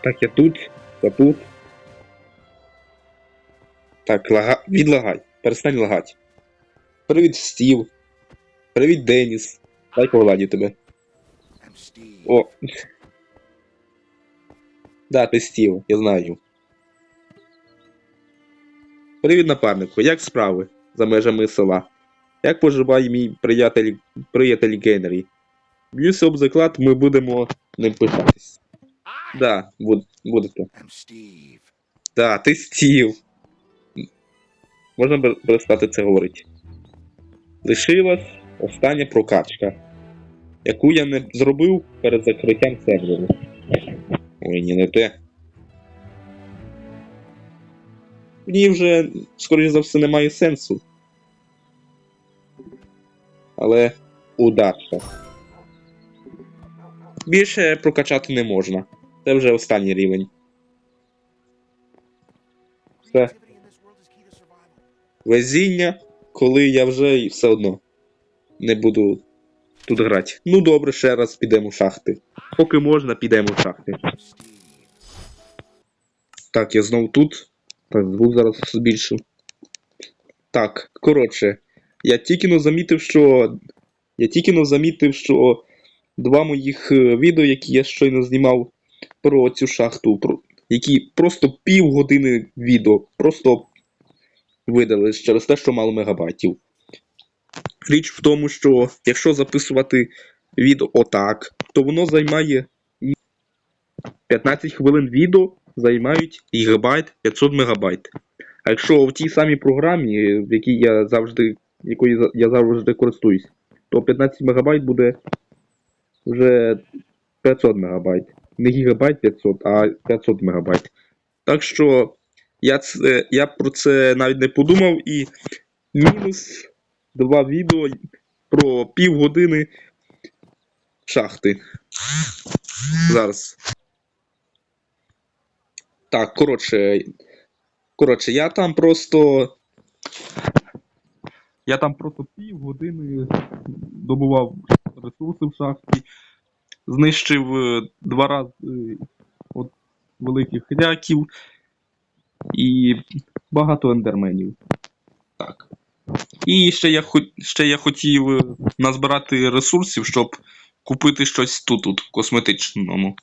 Так, я тут, я тут. Так, лага... відлагай. Перестань лагати. Привіт, Стів. Привіт, Деніс. Дай погладю тебе. О. Да, ти Стів, я знаю. Привіт, напарнику. Як справи за межами села? Як поживає мій приятель, приятель Генрі? Б'юся об заклад, ми будемо ним пишатись. Да, буд, будете. I'm Steve. Да, ти Стів. Можна перестати це говорити. Лишилась остання прокачка, яку я не зробив перед закриттям серверу. Ой, ні, не те. В ній вже, скоріш за все, немає сенсу. Але удача. Більше прокачати не можна. Це вже останній рівень. Все. Везіння, коли я вже все одно не буду тут грати. Ну добре, ще раз підемо в шахти. Поки можна, підемо в шахти. Так, я знову тут. Так, звук зараз збільшу. Так, коротше, я тільки но замітив, що. Я тільки но замітив, що два моїх відео, які я щойно знімав про цю шахту, про... які просто півгодини відео, просто видали через те, що мало мегабайтів. Річ в тому, що якщо записувати відео отак, то воно займає 15 хвилин відео займають гігабайт 500 мегабайт. А якщо в тій самій програмі, в якій я завжди, якою я завжди користуюсь, то 15 мегабайт буде вже 500 мегабайт. Не гігабайт 500, а 500 мегабайт. Так що я, це, я про це навіть не подумав і мінус два відео про півгодини шахти. Зараз. Так, коротше. Коротше, я там просто. Я там просто півгодини добував ресурси в шахті, знищив е, два рази е, от великих хряків і багато ендерменів. Так. І ще я, ще я хотів е, назбирати ресурсів, щоб купити щось тут, тут в косметичному.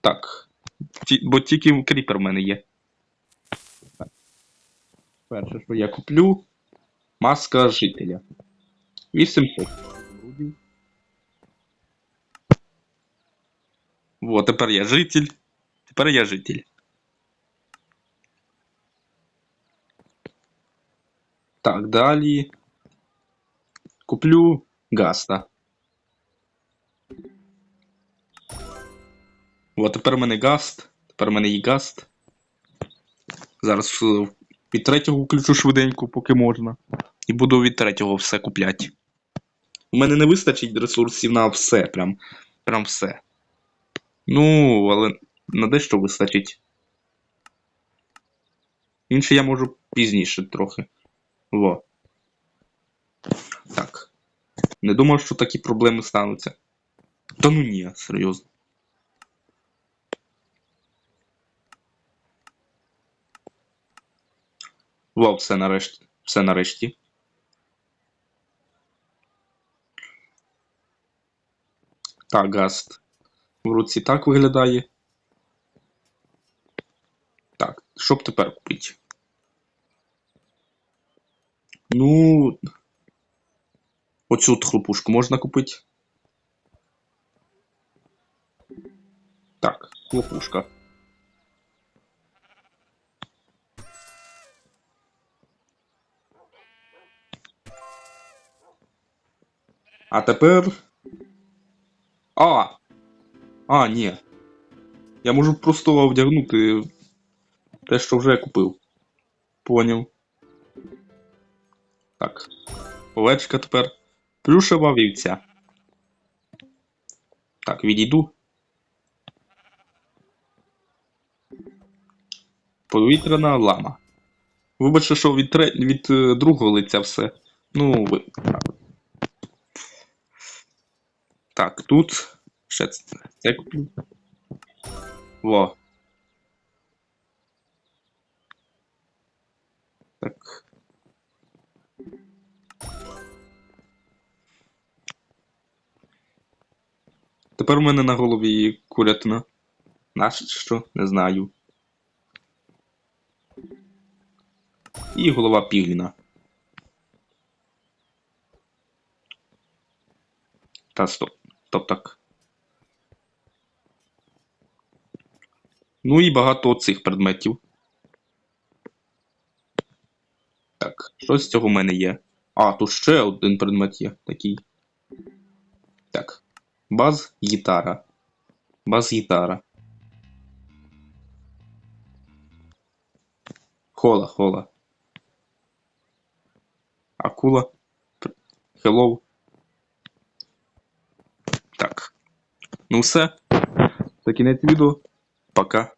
Так. Ті, бо тільки кріпер в мене є. Так. Перше, що я куплю. Маска жителя. 800. рублів. Во, тепер я житель. Тепер я житель. Так, далі. Куплю гаста. О, тепер у мене гаст. Тепер у мене є гаст. Зараз е, від третього включу швиденько, поки можна. І буду від третього все купляти. У мене не вистачить ресурсів на все, прям, прям все. Ну, але на дещо вистачить. Інше я можу пізніше трохи. Во. Так. Не думав, що такі проблеми стануться. Та ну ні, серйозно. Вау, все нарешті. Все нарешті. Так, гаст. В руці так виглядає. Так, що б тепер купити? Ну. Оцю хлопушку можна купити. Так, хлопушка. А тепер. А! А, ні. Я можу просто вдягнути те, що вже купив. Поняв. Так. Овечка тепер. Плюшева вівця. Так, відійду. Повітряна лама. Вибачте, що від, тре... від е, другого лиця все. Ну, ви. Так. Так, тут. Ще це, це куплю. Во. Так. Тепер у мене на голові курятина. Наше що? Не знаю. І голова пігліна. Та стоп. Стоп так. Ну і багато цих предметів. Так, що з цього в мене є? А, тут ще один предмет є такий. Так. Баз-гітара. Баз-гітара. Хола, хола. Акула. Хеллоу. Так. Ну все. Це кінець відео. Пока.